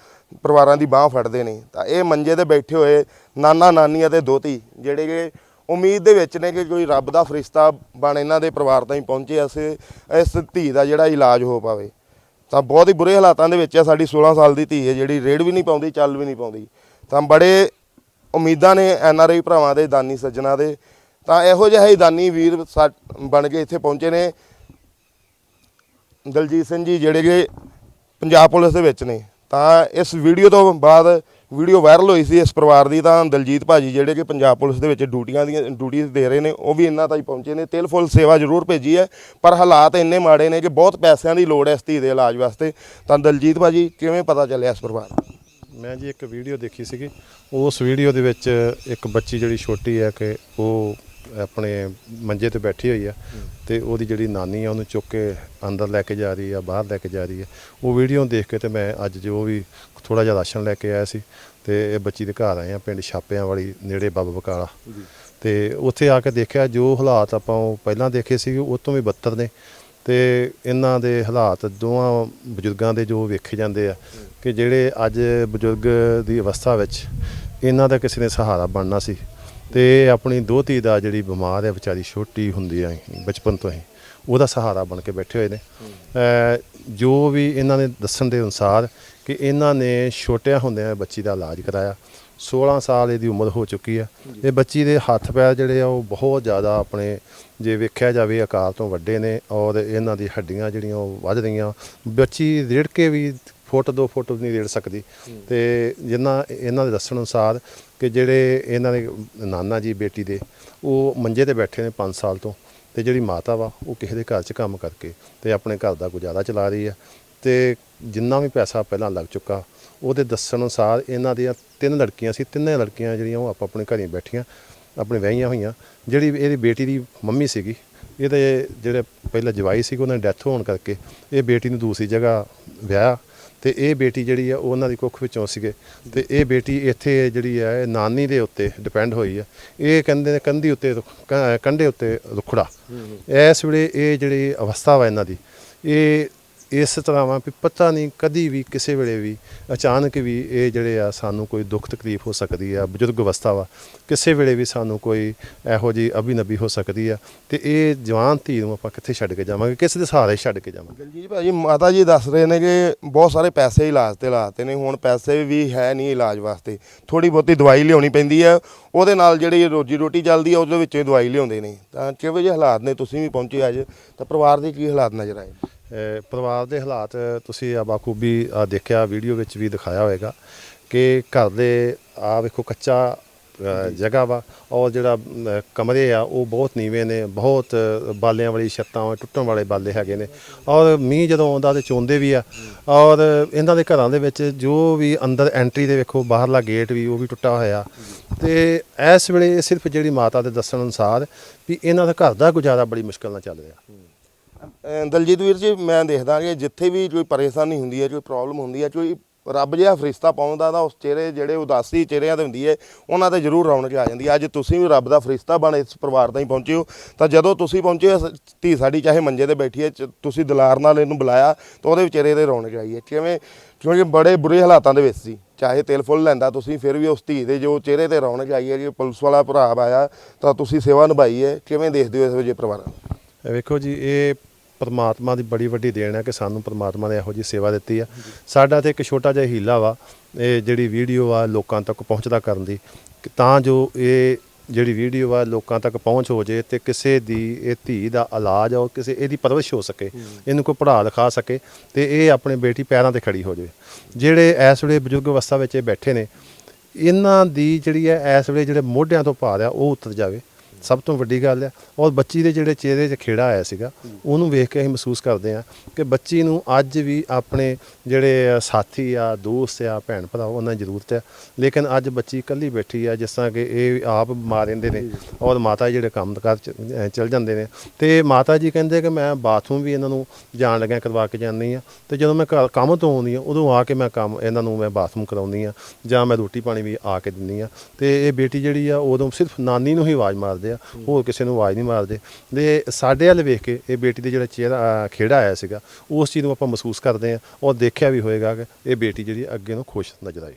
ਪਰਿਵਾਰਾਂ ਦੀ ਬਾਹ ਫੜਦੇ ਨੇ। ਤਾਂ ਇਹ ਮੰਜੇ ਤੇ ਬੈਠੇ ਹੋਏ ਨਾਨਾ, ਨਾਨੀ ਅਤੇ ਦੋਤੀ ਜਿਹੜੇ ਕਿ ਉਮੀਦ ਦੇ ਵਿੱਚ ਨੇ ਕਿ ਕੋਈ ਰੱਬ ਦਾ ਫਰਿਸ਼ਤਾ ਬਣ ਇਹਨਾਂ ਦੇ ਪਰਿਵਾਰ ਤਾਈਂ ਪਹੁੰਚੇ ਅਸੀਂ ਇਸ ਧੀ ਦਾ ਜਿਹੜਾ ਇਲਾਜ ਹੋ ਪਾਵੇ। ਤਾਂ ਬਹੁਤ ਹੀ ਬੁਰੇ ਹਾਲਾਤਾਂ ਦੇ ਵਿੱਚ ਹੈ ਸਾਡੀ 16 ਸਾਲ ਦੀ ਧੀ ਹੈ, ਜਿਹੜੀ ਰੇੜ ਵੀ ਨਹੀਂ ਪਾਉਂਦੀ, ਚੱਲ ਵੀ ਨਹੀਂ ਪਾਉਂਦੀ। ਤਾਂ ਬੜੇ ਉਮੀਦਾਂ ਨੇ ਐਨ ਆਰ ਆਈ ਭਰਾਵਾਂ ਦੇ, ਦਾਨੀ ਸੱਜਣਾ ਦੇ ਤਾਂ ਇਹੋ ਜਿਹੇ ਹੀ ਦਾਨੀ ਵੀਰ ਸਾ- ਬਣ ਕੇ ਇੱਥੇ ਪਹੁੰਚੇ ਨੇ। ਦਲਜੀਤ ਸਿੰਘ ਜੀ ਜਿਹੜੇ ਕਿ ਪੰਜਾਬ ਪੁਲਿਸ ਦੇ ਵਿੱਚ ਨੇ। ਤਾਂ ਇਸ ਵੀਡੀਓ ਤੋਂ ਬਾਅਦ ਵੀਡੀਓ ਵਾਇਰਲ ਹੋਈ ਸੀ ਇਸ ਪਰਿਵਾਰ ਦੀ, ਤਾਂ ਦਲਜੀਤ ਭਾਜੀ ਜਿਹੜੇ ਕਿ ਪੰਜਾਬ ਪੁਲਿਸ ਦੇ ਵਿੱਚ ਡਿਊਟੀਆਂ ਦੀਆਂ ਡਿਊਟੀ ਦੇ ਰਹੇ ਨੇ, ਉਹ ਵੀ ਇਹਨਾਂ ਤਾਈ ਪਹੁੰਚੇ ਨੇ। ਤਿਲ ਫੁੱਲ ਸੇਵਾ ਜ਼ਰੂਰ ਭੇਜੀ ਹੈ, ਪਰ ਹਾਲਾਤ ਇੰਨੇ ਮਾੜੇ ਨੇ ਕਿ ਬਹੁਤ ਪੈਸਿਆਂ ਦੀ ਲੋੜ ਹੈ ਇਸ ਧੀ ਦੇ ਇਲਾਜ ਵਾਸਤੇ। ਤਾਂ ਦਲਜੀਤ ਭਾਜੀ, ਕਿਵੇਂ ਪਤਾ ਚੱਲਿਆ ਇਸ ਪਰਿਵਾਰ ਨੂੰ? ਮੈਂ ਜੀ ਇੱਕ ਵੀਡੀਓ ਦੇਖੀ ਸੀਗੀ। ਉਸ ਵੀਡੀਓ ਦੇ ਵਿੱਚ ਇੱਕ ਬੱਚੀ ਜਿਹੜੀ ਛੋਟੀ ਹੈ ਕਿ ਉਹ ਆਪਣੇ ਮੰਜੇ ਤੇ ਬੈਠੀ ਹੋਈ ਆ ਤੇ ਉਹਦੀ ਜਿਹੜੀ ਨਾਨੀ ਆ ਉਹਨੂੰ ਚੁੱਕ ਕੇ ਅੰਦਰ ਲੈ ਕੇ ਜਾ ਰਹੀ ਆ ਬਾਹਰ ਲੈ ਕੇ ਜਾ ਰਹੀ ਆ। ਉਹ ਵੀਡੀਓ ਦੇਖ ਕੇ ਤੇ ਮੈਂ ਅੱਜ ਜੋ ਵੀ ਥੋੜਾ ਜਿਹਾ ਰਾਸ਼ਨ ਲੈ ਕੇ ਆਇਆ ਸੀ ਤੇ ਇਹ ਬੱਚੀ ਦੇ ਘਰ ਆਏ ਆ ਪਿੰਡ ਛਾਪਿਆਂ ਵਾਲੀ ਨੇੜੇ ਬਾਬਾ ਬਕਾਲਾ। ਤੇ ਉੱਥੇ ਆ ਕੇ ਦੇਖਿਆ ਜੋ ਹਾਲਾਤ ਆਪਾਂ ਉਹ ਪਹਿਲਾਂ ਦੇਖੇ ਸੀ ਉਹ ਤੋਂ ਵੀ ਬੱਤਰ ਨੇ। ਤੇ ਇਹਨਾਂ ਦੇ ਹਾਲਾਤ ਦੋਵਾਂ ਬਜ਼ੁਰਗਾਂ ਦੇ ਜੋ ਵੇਖੇ ਜਾਂਦੇ ਆ ਕਿ ਜਿਹੜੇ ਅੱਜ ਬਜ਼ੁਰਗ ਦੀ ਅਵਸਥਾ ਵਿੱਚ ਇਹਨਾਂ ਦਾ ਕਿਸੇ ਨੇ ਸਹਾਰਾ ਬਣਨਾ ਸੀ। ਤੇ ਆਪਣੀ ਦੋਤੀ ਦਾ ਜਿਹੜੀ ਬਿਮਾਰ ਹੈ ਵਿਚਾਰੀ ਛੋਟੀ ਹੁੰਦੀ ਆ ਬਚਪਨ ਤੋਂ ਹੀ ਉਹਦਾ ਸਹਾਰਾ ਬਣ ਕੇ ਬੈਠੇ ਹੋਏ ਨੇ। ਜੋ ਵੀ ਇਹਨਾਂ ਨੇ ਦੱਸਣ ਦੇ ਅਨੁਸਾਰ ਕਿ ਇਹਨਾਂ ਨੇ ਛੋਟਿਆਂ ਹੁੰਦਿਆਂ ਬੱਚੀ ਦਾ ਇਲਾਜ ਕਰਾਇਆ। 16 ਸਾਲ ਇਹਦੀ ਉਮਰ ਹੋ ਚੁੱਕੀ ਆ ਇਹ ਬੱਚੀ ਦੇ ਹੱਥ ਪੈਰ ਜਿਹੜੇ ਆ ਉਹ ਬਹੁਤ ਜ਼ਿਆਦਾ ਆਪਣੇ ਜੇ ਵੇਖਿਆ ਜਾਵੇ ਆਕਾਰ ਤੋਂ ਵੱਡੇ ਨੇ ਔਰ ਇਹਨਾਂ ਦੀ ਹੱਡੀਆਂ ਜਿਹੜੀਆਂ ਉਹ ਵੱਧ ਰਹੀਆਂ। ਬੱਚੀ ਰੇੜ ਕੇ ਵੀ ਫੁੱਟ ਦੋ ਫੁੱਟ ਨਹੀਂ ਰੇੜ ਸਕਦੀ। ਤੇ ਜਿੰਨਾ ਇਹਨਾਂ ਦੇ ਦੱਸਣ ਅਨੁਸਾਰ ਕਿ ਜਿਹੜੇ ਇਹਨਾਂ ਦੇ ਨਾਨਾ ਜੀ, ਬੇਟੀ ਦੇ, ਉਹ ਮੰਜੇ ਤੇ ਬੈਠੇ ਨੇ 5 ਸਾਲ ਤੋਂ ਤੇ ਜਿਹੜੀ ਮਾਤਾ ਵਾ, ਉਹ ਕਿਸੇ ਦੇ ਘਰ 'ਚ ਕੰਮ ਕਰਕੇ ਤੇ ਆਪਣੇ ਘਰ ਦਾ ਗੁਜ਼ਾਰਾ ਚਲਾ ਰਹੀ ਆ। ਤੇ ਜਿੰਨਾ ਵੀ ਪੈਸਾ ਪਹਿਲਾਂ ਲੱਗ ਚੁੱਕਾ, ਉਹਦੇ ਦੱਸਣ ਅਨੁਸਾਰ ਇਹਨਾਂ ਦੀਆਂ ਤਿੰਨ ਲੜਕੀਆਂ ਸੀ, ਤਿੰਨੇ ਲੜਕੀਆਂ ਜਿਹੜੀਆਂ ਉਹ ਆਪ ਆਪਣੇ ਘਰੇ ਬੈਠੀਆਂ, ਆਪਣੇ ਵਿਆਹੀਆਂ ਹੋਈਆਂ। ਜਿਹੜੀ ਇਹਦੀ ਬੇਟੀ ਦੀ ਮੰਮੀ ਸੀਗੀ, ਇਹਦੇ ਜਿਹੜੇ ਪਹਿਲਾਂ ਜਵਾਈ ਸੀ ਉਹਨਾਂ ਦੀ ਡੈਥ ਹੋਣ ਕਰਕੇ ਇਹ ਬੇਟੀ ਨੂੰ ਦੂਸਰੀ ਜਗ੍ਹਾ ਵਿਆਹ ਤੇ ਇਹ ਬੇਟੀ ਜਿਹੜੀ ਆ ਉਹ ਉਹਨਾਂ ਦੀ ਕੁੱਖ ਵਿੱਚੋਂ ਸੀਗੇ। ਤੇ ਇਹ ਬੇਟੀ ਇੱਥੇ ਜਿਹੜੀ ਆ ਇਹ ਨਾਨੀ ਦੇ ਉੱਤੇ ਡਿਪੈਂਡ ਹੋਈ ਆ। ਇਹ ਕਹਿੰਦੇ ਨੇ ਕੰਧੀ ਉੱਤੇ ਕੰਢੇ ਉੱਤੇ ਰੁਖੜਾ। ਇਸ ਵੇਲੇ ਇਹ ਜਿਹੜੀ ਅਵਸਥਾ ਵਾ ਇਹਨਾਂ ਦੀ ਇਹ ਇਸ ਤਰ੍ਹਾਂ ਵਾ ਵੀ ਪਤਾ ਨਹੀਂ ਕਦੀ ਵੀ ਕਿਸੇ ਵੇਲੇ ਵੀ ਅਚਾਨਕ ਵੀ ਇਹ ਜਿਹੜੇ ਆ ਸਾਨੂੰ ਕੋਈ ਦੁੱਖ ਤਕਲੀਫ ਹੋ ਸਕਦੀ ਆ, ਬਜ਼ੁਰਗ ਅਵਸਥਾ ਵਾ, ਕਿਸੇ ਵੇਲੇ ਵੀ ਸਾਨੂੰ ਕੋਈ ਇਹੋ ਜੀ ਅਭਿਨਵੀ ਹੋ ਸਕਦੀ ਆ ਤੇ ਇਹ ਜਵਾਨ ਧੀ ਨੂੰ ਆਪਾਂ ਕਿੱਥੇ ਛੱਡ ਕੇ ਜਾਵਾਂਗੇ, ਕਿਸ ਦੇ ਸਹਾਰੇ ਛੱਡ ਕੇ ਜਾਵਾਂਗੇ। ਦਲਜੀਤ ਭਾਜੀ, ਮਾਤਾ ਜੀ ਦੱਸ ਰਹੇ ਨੇ ਕਿ ਬਹੁਤ ਸਾਰੇ ਪੈਸੇ ਇਲਾਜ ਤੇ ਲਾਤੇ ਨੇ, ਹੁਣ ਪੈਸੇ ਵੀ ਹੈ ਨਹੀਂ ਇਲਾਜ ਵਾਸਤੇ ਥੋੜੀ ਬਹੁਤੀ ਦਵਾਈ ਲਿਆਉਣੀ ਪੈਂਦੀ ਆ, ਉਹਦੇ ਨਾਲ ਜਿਹੜੀ ਰੋਜੀ ਰੋਟੀ ਚੱਲਦੀ ਆ, ਉਹਦੇ ਵਿੱਚ ਹੀ ਦਵਾਈ ਲਿਆਉਂਦੇ ਨੇ। ਤਾਂ ਕਿਹੋ ਜਿਹੇ ਹਾਲਾਤ ਨੇ, ਤੁਸੀਂ ਵੀ ਪਹੁੰਚੇ ਅੱਜ, ਤਾਂ ਪਰਿਵਾਰ ਦੇ ਕੀ ਹਾਲਾਤ ਨਜ਼ਰ ਆਏ? ਪਰਿਵਾਰ ਦੇ ਹਾਲਾਤ ਤੁਸੀਂ ਆ ਬਾਖੂਬੀ ਆ ਦੇਖਿਆ ਵੀਡੀਓ ਵਿੱਚ ਵੀ ਦਿਖਾਇਆ ਹੋਵੇਗਾ ਕਿ ਘਰ ਦੇ ਆ ਵੇਖੋ ਕੱਚਾ ਜਗ੍ਹਾ ਵਾ ਔਰ ਜਿਹੜਾ ਕਮਰੇ ਆ ਉਹ ਬਹੁਤ ਨੀਵੇਂ ਨੇ ਬਹੁਤ ਬਾਲਿਆਂ ਵਾਲੀ ਛੱਤਾਂ ਵਾ, ਟੁੱਟਣ ਵਾਲੇ ਬਾਲੇ ਹੈਗੇ ਨੇ ਔਰ ਮੀਂਹ ਜਦੋਂ ਆਉਂਦਾ ਤੇ ਚੋਂਦੇ ਵੀ ਆ ਔਰ ਇਹਨਾਂ ਦੇ ਘਰਾਂ ਦੇ ਵਿੱਚ ਜੋ ਵੀ ਅੰਦਰ ਐਂਟਰੀ ਦੇ ਵੇਖੋ ਬਾਹਰਲਾ ਗੇਟ ਵੀ ਉਹ ਵੀ ਟੁੱਟਾ ਹੋਇਆ। ਤੇ ਇਸ ਵੇਲੇ ਸਿਰਫ ਜਿਹੜੀ ਮਾਤਾ ਦੇ ਦੱਸਣ ਅਨੁਸਾਰ ਵੀ ਇਹਨਾਂ ਦਾ ਘਰ ਦਾ ਗੁਜ਼ਾਰਾ ਬੜੀ ਮੁਸ਼ਕਲ ਨਾਲ ਚੱਲ ਰਿਹਾ। ਦਲਜੀਤ ਵੀਰ ਜੀ ਮੈਂ ਦੇਖਦਾ ਕਿ ਜਿੱਥੇ ਵੀ ਕੋਈ ਪਰੇਸ਼ਾਨੀ ਹੁੰਦੀ ਹੈ ਕੋਈ ਪ੍ਰੋਬਲਮ ਹੁੰਦੀ ਹੈ ਕੋਈ ਰੱਬ ਜਿਹਾ ਫਰਿਸ਼ਤਾ ਪਹੁੰਚਦਾ ਤਾਂ ਉਸ ਚਿਹਰੇ ਜਿਹੜੇ ਉਦਾਸੀ ਚਿਹਰਿਆਂ ਤੇ ਹੁੰਦੀ ਹੈ ਉਹਨਾਂ ਤੇ ਜ਼ਰੂਰ ਰੌਣਕ ਆ ਜਾਂਦੀ ਹੈ। ਅੱਜ ਤੁਸੀਂ ਵੀ ਰੱਬ ਦਾ ਫਰਿਸ਼ਤਾ ਬਣ ਇਸ ਪਰਿਵਾਰ ਤਾਈਂ ਪਹੁੰਚੇ ਹੋ। ਤਾਂ ਜਦੋਂ ਤੁਸੀਂ ਪਹੁੰਚੇ ਹੋ, ਧੀ ਸਾਡੀ ਚਾਹੇ ਮੰਜੇ ਤੇ ਬੈਠੀ ਹੈ ਚ- ਤੁਸੀਂ ਦਲਾਰ ਨਾਲ ਇਹਨੂੰ ਬੁਲਾਇਆ ਤਾਂ ਉਹਦੇ ਚਿਹਰੇ ਤੇ ਰੌਣਕ ਆਈ ਹੈ। ਕਿਵੇਂ ਕਿਉਂਕਿ ਬੜੇ ਬੁਰੇ ਹਾਲਾਤਾਂ ਦੇ ਵਿੱਚ ਸੀ। ਚਾਹੇ ਤਿਲ ਫੁੱਲ ਲੈਂਦਾ ਤੁਸੀਂ ਫਿਰ ਵੀ ਉਸ ਧੀ ਦੇ ਜੋ ਚਿਹਰੇ ਤੇ ਰੌਣਕ ਆਈ ਹੈ ਕਿ ਪੁਲਿਸ ਵਾਲਾ ਭਰਾ ਆਇਆ ਤਾਂ ਤੁਸੀਂ ਸੇਵਾ ਨਿਭਾਈ ਹੈ। ਕਿਵੇਂ ਦੇਖਦੇ ਹੋ ਇਸ ਵਜੇ ਪਰਿਵਾਰਾਂ ਨੂੰ? ਇਹ ਵੇਖੋ ਜੀ ਇਹ ਪਰਮਾਤਮਾ ਦੀ ਬੜੀ ਵੱਡੀ ਦੇਣ ਹੈ ਕਿ ਸਾਨੂੰ ਪਰਮਾਤਮਾ ਨੇ ਇਹੋ ਜੀ ਸੇਵਾ ਦਿੱਤੀ ਆ ਸਾਡਾ ਤੇ ਇੱਕ ਛੋਟਾ ਜਿਹਾ ਹੀਲਾ ਵਾ, ਇਹ ਜਿਹੜੀ ਵੀਡੀਓ ਆ ਲੋਕਾਂ ਤੱਕ ਪਹੁੰਚਦਾ ਕਰਨ ਦੀ। ਤਾਂ ਜੋ ਇਹ ਜਿਹੜੀ ਵੀਡੀਓ ਆ ਲੋਕਾਂ ਤੱਕ ਪਹੁੰਚ ਹੋ ਜੇ ਤੇ ਕਿਸੇ ਦੀ ਇਹ ਧੀ ਦਾ ਇਲਾਜ ਆ ਕਿਸੇ, ਇਹਦੀ ਪਰਵਰਿਸ਼ ਹੋ ਸਕੇ, ਇਹਨੂੰ ਕੋਈ ਪੜ੍ਹਾ ਲਿਖਾ ਸਕੇ ਤੇ ਇਹ ਆਪਣੇ ਬੇਟੀ ਪੈਰਾਂ ਤੇ ਖੜੀ ਹੋ ਜਾਵੇ ਜਿਹੜੇ ਇਸ ਵੇਲੇ ਬਜ਼ੁਰਗ ਅਵਸਥਾ ਵਿੱਚ ਇਹ ਬੈਠੇ ਨੇ, ਇਹਨਾਂ ਦੀ ਜਿਹੜੀ ਹੈ ਇਸ ਵੇਲੇ ਜਿਹੜੇ ਮੋਢਿਆਂ ਤੋਂ ਭਾਰ ਆ ਉਹ ਉਤਰ ਜਾਵੇ। ਸਭ ਤੋਂ ਵੱਡੀ ਗੱਲ ਆ, ਔਰ ਬੱਚੀ ਦੇ ਜਿਹੜੇ ਚਿਹਰੇ 'ਚ ਖੇੜਾ ਆਇਆ ਸੀਗਾ, ਉਹਨੂੰ ਵੇਖ ਕੇ ਅਸੀਂ ਮਹਿਸੂਸ ਕਰਦੇ ਹਾਂ ਕਿ ਬੱਚੀ ਨੂੰ ਅੱਜ ਵੀ ਆਪਣੇ ਜਿਹੜੇ ਸਾਥੀ ਆ, ਦੋਸਤ ਆ, ਭੈਣ ਭਰਾ, ਉਹਨਾਂ ਦੀ ਜ਼ਰੂਰਤ ਆ। ਲੇਕਿਨ ਅੱਜ ਬੱਚੀ ਇਕੱਲੀ ਬੈਠੀ ਆ, ਜਿਸ ਤਰ੍ਹਾਂ ਕਿ ਇਹ ਆਪ ਮਾਰ ਰਹਿੰਦੇ ਨੇ ਔਰ ਮਾਤਾ ਜੀ ਜਿਹੜੇ ਕੰਮ ਕਰ ਚ- ਚਲ ਜਾਂਦੇ ਨੇ। ਤੇ ਮਾਤਾ ਜੀ ਕਹਿੰਦੇ ਕਿ ਮੈਂ ਬਾਥਰੂਮ ਵੀ ਇਹਨਾਂ ਨੂੰ ਜਾਣ ਲੱਗਿਆ ਕਰਵਾ ਕੇ ਜਾਂਦੀ ਆ ਤੇ ਜਦੋਂ ਮੈਂ ਘਰ ਕੰਮ ਤੋਂ ਆਉਂਦੀ ਆ ਉਦੋਂ ਆ ਕੇ ਮੈਂ ਕੰਮ, ਇਹਨਾਂ ਨੂੰ ਮੈਂ ਬਾਥਰੂਮ ਕਰਾਉਂਦੀ ਆ ਜਾਂ ਮੈਂ ਰੋਟੀ ਪਾਣੀ ਵੀ ਆ ਕੇ ਦਿੰਦੀ ਆ ਤੇ ਇਹ ਬੇਟੀ ਜਿਹੜੀ ਆ, ਉਦੋਂ ਸਿਰਫ ਨਾਨੀ ਨੂੰ ਹੀ ਆਵਾਜ਼ ਮਾਰਦੇ ਆ, ਹੋਰ ਕਿਸੇ ਨੂੰ ਆਵਾਜ਼ ਨਹੀਂ ਮਾਰਦੇ। ਤੇ ਸਾਡੇ ਵੱਲ ਵੇਖ ਕੇ ਇਹ ਬੇਟੀ ਦੇ ਜਿਹੜਾ ਚਿਹਰਾ ਖੇੜਾ ਆਇਆ ਸੀਗਾ, ਉਸ ਚੀਜ਼ ਨੂੰ ਆਪਾਂ ਮਹਿਸੂਸ ਕਰਦੇ ਆ, ਔਰ ਦੇਖਿਆ ਵੀ ਹੋਏਗਾ ਕਿ ਇਹ ਬੇਟੀ ਜਿਹੜੀ ਅੱਗੇ ਨੂੰ ਖੁਸ਼ ਨਜ਼ਰ ਆਈ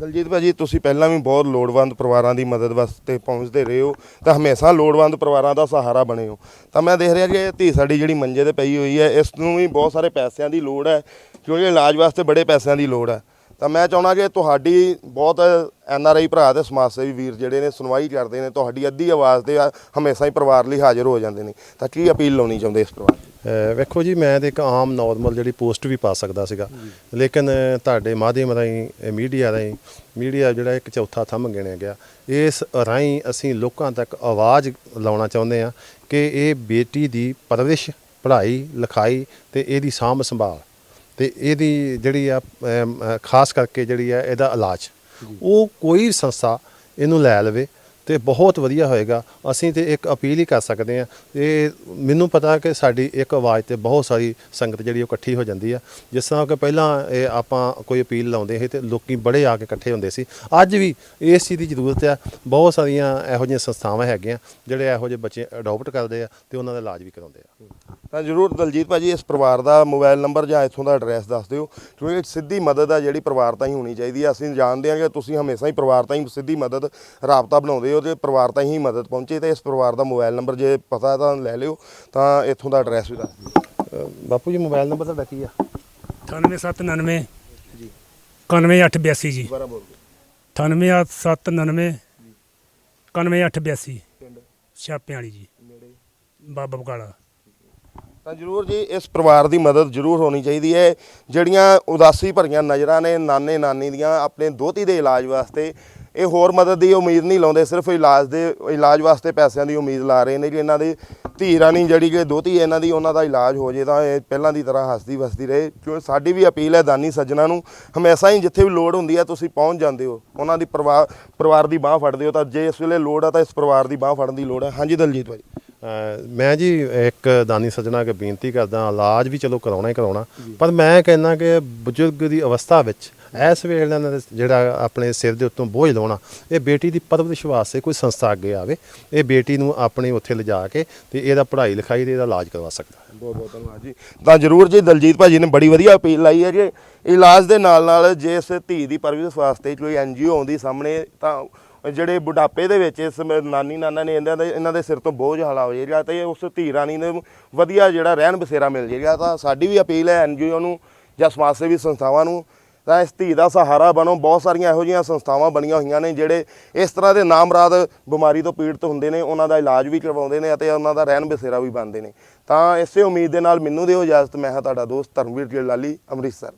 ਦਲਜੀਤ ਭਾਜੀ, ਤੁਸੀਂ ਪਹਿਲਾਂ ਵੀ ਬਹੁਤ ਲੋੜਵੰਦ ਪਰਿਵਾਰਾਂ ਦੀ ਮਦਦ ਵਾਸਤੇ ਪਹੁੰਚਦੇ ਰਹੇ ਹੋ, ਤਾਂ ਹਮੇਸ਼ਾ ਲੋੜਵੰਦ ਪਰਿਵਾਰਾਂ ਦਾ ਸਹਾਰਾ ਬਣੇ ਹੋ। ਤਾਂ ਮੈਂ ਦੇਖ ਰਿਹਾ ਕਿ ਇਹ ਧੀ ਸਾਡੀ ਜਿਹੜੀ ਮੰਜੇ ਤੇ ਪਈ ਹੋਈ ਹੈ, ਇਸ ਨੂੰ ਵੀ ਬਹੁਤ ਸਾਰੇ ਪੈਸਿਆਂ ਦੀ ਲੋੜ ਹੈ, ਕਿਉਂਕਿ ਇਲਾਜ ਵਾਸਤੇ ਬੜੇ ਪੈਸਿਆਂ ਦੀ ਲੋੜ ਹੈ। ਤਾਂ ਮੈਂ ਚਾਹੁੰਦਾ ਕਿ ਤੁਹਾਡੀ ਬਹੁਤ ਐਨ ਆਰ ਆਈ ਭਰਾ ਤੇ ਸਮਾਜ ਸੇਵੀ ਵੀਰ ਜਿਹੜੇ ਨੇ ਸੁਣਵਾਈ ਕਰਦੇ ਨੇ, ਤੁਹਾਡੀ ਅੱਧੀ ਆਵਾਜ਼ ਤੇ ਆ- ਹਮੇਸ਼ਾ ਹੀ ਪਰਿਵਾਰ ਲਈ ਹਾਜ਼ਰ ਹੋ ਜਾਂਦੇ ਨੇ। ਤਾਂ ਕੀ ਅਪੀਲ ਲਾਉਣੀ ਚਾਹੁੰਦੇ ਇਸ ਪਰਿਵਾਰ ਵੇਖੋ ਜੀ, ਮੈਂ ਤੇ ਇੱਕ ਆਮ ਨਾਰਮਲ ਜਿਹੜੀ ਪੋਸਟ ਵੀ ਪਾ ਸਕਦਾ ਸੀਗਾ। ਲੇਕਿਨ ਤੁਹਾਡੇ ਮਾਧਿਅਮ ਰਾਹੀਂ ਮੀਡੀਆ ਰਾਹੀਂ, ਮੀਡੀਆ ਜਿਹੜਾ ਇੱਕ ਚੌਥਾ ਥੰਮ ਗਿਣਿਆ ਗਿਆ। ਇਸ ਰਾਹੀਂ ਅਸੀਂ ਲੋਕਾਂ ਤੱਕ ਆਵਾਜ਼ ਲਾਉਣਾ ਚਾਹੁੰਦੇ ਹਾਂ ਕਿ ਇਹ ਬੇਟੀ ਦੀ ਪਰਵਰਿਸ਼, ਪੜ੍ਹਾਈ, ਲਿਖਾਈ ਤੇ ਇਹਦੀ ਸਾਂਭ ਸੰਭਾਲ ਤੇ ਇਹਦੀ ਜਿਹੜੀ ਆ ਅਮ, ਅ, ਖਾਸ ਕਰਕੇ ਜਿਹੜੀ ਆ ਇਹਦਾ ਇਲਾਜ। ਉਹ ਕੋਈ ਸੰਸਥਾ ਇਹਨੂੰ ਲੈ ਲਵੇ ਤੇ ਬਹੁਤ ਵਧੀਆ ਹੋਏਗਾ। ਅਸੀਂ ਤੇ ਇੱਕ ਅਪੀਲ ਹੀ ਕਰ ਸਕਦੇ ਹਾਂ। ਇਹ ਮੈਨੂੰ ਪਤਾ ਕਿ ਸਾਡੀ ਇੱਕ ਆਵਾਜ਼ ਤੇ ਬਹੁਤ ਸਾਰੀ ਸੰਗਤ ਜਿਹੜੀ ਉਹ ਇਕੱਠੀ ਹੋ ਜਾਂਦੀ ਆ। ਜਿਸ ਤਰ੍ਹਾਂ ਕਿ ਪਹਿਲਾਂ ਇਹ ਆਪਾਂ ਕੋਈ ਅਪੀਲ ਲਾਉਂਦੇ ਸੀ ਤੇ ਲੋਕੀ ਬੜੇ ਆ ਕੇ ਇਕੱਠੇ ਹੁੰਦੇ ਸੀ। ਅੱਜ ਵੀ ਇਸ ਚੀਜ਼ ਦੀ ਜ਼ਰੂਰਤ ਆ। ਬਹੁਤ ਸਾਰੀਆਂ ਇਹੋ ਜਿਹੀਆਂ ਸੰਸਥਾਵਾਂ ਹੈਗੀਆਂ, ਜਿਹੜੇ ਇਹੋ ਜਿਹੇ ਬੱਚੇ ਅਡਾਪਟ ਕਰਦੇ ਆ ਤੇ ਉਹਨਾਂ ਦਾ ਇਲਾਜ ਵੀ ਕਰਾਉਂਦੇ ਆ। ਤਾਂ ਜਰੂਰ ਦਲਜੀਤ ਭਾਜੀ, ਇਸ ਪਰਿਵਾਰ ਦਾ ਮੋਬਾਈਲ ਨੰਬਰ ਜਾਂ ਇੱਥੋਂ ਦਾ ਐਡਰੈਸ ਦੱਸ ਦਿਓ। ਕਿਉਂਕਿ ਸਿੱਧੀ ਮਦਦ ਆ ਜਿਹੜੀ ਪਰਿਵਾਰ ਤਾਂ ਹੀ ਹੋਣੀ ਚਾਹੀਦੀ ਹੈ ਅਸੀਂ ਜਾਣਦੇ ਹਾਂ ਕਿ ਤੁਸੀਂ ਹਮੇਸ਼ਾ ਹੀ ਪਰਿਵਾਰ ਤਾਂ ਹੀ ਸਿੱਧੀ ਮਦਦ, ਰਾਬਤਾ ਬਣਾਉਂਦੇ ਤੇ ਪਰਿਵਾਰ ਤਾਂ ਹੀ ਮਦਦ ਪਹੁੰਚੇ ਤੇ ਇਸ ਪਰਿਵਾਰ ਦਾ ਮੋਬਾਈਲ ਨੰਬਰ ਜੇ ਪਤਾ ਤਾਂ ਲੈ ਲਿਓ ਤਾਂ ਇੱਥੋਂ ਦਾ ਐਡਰੈਸ ਵੀ ਦੱਸ ਦਿਓ। ਬਾਪੂ ਜੀ ਮੋਬਾਈਲ ਨੰਬਰ ਤੁਹਾਡਾ ਕੀ ਆ? 98799 ਜੀ। 91882 ਜੀ। ਦੁਬਾਰਾ ਬੋਲ ਦਿਓ। 98799 91882 ਛਾਪਿਆਂ ਵਾਲੀ ਜੀ। ਬਾਬਾ ਬਕਾਲਾ ਤਾਂ ਜਰੂਰ ਜੀ ਇਸ ਪਰਿਵਾਰ ਦੀ ਮਦਦ ਜਰੂਰ ਹੋਣੀ ਚਾਹੀਦੀ ਹੈ। ਜਿਹੜੀਆਂ ਉਦਾਸੀ ਭਰੀਆਂ ਨਜ਼ਰਾਂ ਨੇ ਨਾਨੇ ਨਾਨੀ ਦੀਆਂ ਆਪਣੇ ਦੋਤੀ ਦੇ ਇਲਾਜ ਵਾਸਤੇ ਇਹ ਹੋਰ ਮਦਦ ਦੀ ਉਮੀਦ ਨਹੀਂ ਲਾਉਂਦੇ ਸਿਰਫ ਇਲਾਜ ਦੇ ਇਲਾਜ ਵਾਸਤੇ ਪੈਸਿਆਂ ਦੀ ਉਮੀਦ ਲਾ ਰਹੇ ਨੇ ਜੀ। ਇਹਨਾਂ ਦੀ ਧੀ ਰਾਣੀ ਜਿਹੜੀ ਕਿ ਦੋਤੀ ਇਹਨਾਂ ਦੀ ਉਹਨਾਂ ਦਾ ਇਲਾਜ ਹੋ ਜੇ ਤਾਂ ਇਹ ਪਹਿਲਾਂ ਦੀ ਤਰ੍ਹਾਂ ਹੱਸਦੀ ਵਸਦੀ ਰਹੇ। ਕਿਉਂ ਸਾਡੀ ਵੀ ਅਪੀਲ ਹੈ ਦਾਨੀ ਸੱਜਣਾ ਨੂੰ ਹਮੇਸ਼ਾ ਹੀ ਜਿੱਥੇ ਵੀ ਲੋੜ ਹੁੰਦੀ ਹੈ ਤੁਸੀਂ ਪਹੁੰਚ ਜਾਂਦੇ ਹੋ। ਉਹਨਾਂ ਦੀ ਪਰਿਵਾਰ ਪਰਿਵਾਰ ਦੀ ਬਾਹ ਫੜਦੇ ਹੋ ਤਾਂ ਜੇ ਇਸ ਵੇਲੇ ਲੋੜ ਆ ਤਾਂ ਇਸ ਪਰਿਵਾਰ ਦੀ ਬਾਹ ਫੜਨ ਦੀ ਲੋੜ ਹੈ। ਹਾਂਜੀ ਦਲਜੀਤ ਭਾਈ ਮੈਂ ਜੀ ਇੱਕ ਦਾਨੀ ਸੱਜਣਾ ਅੱਗੇ ਬੇਨਤੀ ਕਰਦਾ ਇਲਾਜ ਵੀ ਚਲੋ ਕਰਾਉਣਾ ਹੀ ਕਰਾਉਣਾ। ਪਰ ਮੈਂ ਕਹਿੰਦਾ ਕਿ ਬਜ਼ੁਰਗ ਦੀ ਅਵਸਥਾ ਵਿੱਚ ਇਸ ਵੇਲੇ ਇਹਨਾਂ ਦਾ ਜਿਹੜਾ ਆਪਣੇ ਸਿਰ ਦੇ ਉੱਤੋਂ ਬੋਝ ਲਾਉਣਾ, ਇਹ ਬੇਟੀ ਦੀ ਪਰਵਰਿਸ਼ ਵਾਸਤੇ ਕੋਈ ਸੰਸਥਾ ਅੱਗੇ ਆਵੇ, ਇਹ ਬੇਟੀ ਨੂੰ ਆਪਣੇ ਉੱਥੇ ਲਿਜਾ ਕੇ ਤੇ ਇਹਦਾ ਪੜ੍ਹਾਈ ਲਿਖਾਈ ਤੇ ਇਹਦਾ ਇਲਾਜ ਕਰਵਾ ਸਕਦਾ ਹੈ। ਬਹੁਤ ਬਹੁਤ ਧੰਨਵਾਦ ਜੀ। ਤਾਂ ਜਰੂਰ ਜੀ, ਦਲਜੀਤ ਭਾਜੀ ਨੇ ਬੜੀ ਵਧੀਆ ਅਪੀਲ ਲਾਈ ਹੈ ਜੀ। ਇਲਾਜ ਦੇ ਨਾਲ ਨਾਲ ਜੇ ਇਸ ਧੀ ਦੀ ਪਰਵਰਿਸ਼ ਵਾਸਤੇ ਕੋਈ ਐਨਜੀਓ ਆਉਂਦੀ ਸਾਹਮਣੇ, ਤਾਂ ਜਿਹੜੇ ਬੁਢਾਪੇ ਦੇ ਵਿੱਚ ਇਸ ਨਾਨੀ ਨਾਨਾ ਨੇ ਇਹਨਾਂ ਦੇ ਇਹਨਾਂ ਦੇ ਸਿਰ ਤੋਂ ਬੋਝ ਹਲਾ ਹੋ ਜਾਏਗਾ ਤੇ ਉਸ ਧੀ ਰਾਣੀ ਨੂੰ ਵਧੀਆ ਜਿਹੜਾ ਰਹਿਣ ਬਸੇਰਾ ਮਿਲ ਜਾਏਗਾ। ਤਾਂ ਸਾਡੀ ਵੀ ਅਪੀਲ ਹੈ ਐਨਜੀਓ ਨੂੰ ਜਾਂ ਸਮਾਜ ਸੇਵੀ ਸੰਸਥਾਵਾਂ ਨੂੰ ਤਾਂ ਇਸ ਧੀ ਦਾ ਸਹਾਰਾ ਬਣੋ। ਬਹੁਤ ਸਾਰੀਆਂ ਇਹੋ ਜਿਹੀਆਂ ਸੰਸਥਾਵਾਂ ਬਣੀਆਂ ਹੋਈਆਂ ਨੇ ਜਿਹੜੇ ਇਸ ਤਰ੍ਹਾਂ ਦੇ ਨਾਮਰਾਦ ਬਿਮਾਰੀ ਤੋਂ ਪੀੜਤ ਹੁੰਦੇ ਨੇ, ਉਹਨਾਂ ਦਾ ਇਲਾਜ ਵੀ ਕਰਵਾਉਂਦੇ ਨੇ ਅਤੇ ਉਹਨਾਂ ਦਾ ਰਹਿਣ ਬਸੇਰਾ ਵੀ ਬਣਦੇ ਨੇ। ਤਾਂ ਇਸੇ ਉਮੀਦ ਦੇ ਨਾਲ ਮੈਨੂੰ ਦਿਓ ਇਜਾਜ਼ਤ। ਮੈਂ ਹਾਂ ਤੁਹਾਡਾ ਦੋਸਤ ਧਰਮਵੀਰ ਜੀ ਲਾਲੀ, ਅੰਮ੍ਰਿਤਸਰ।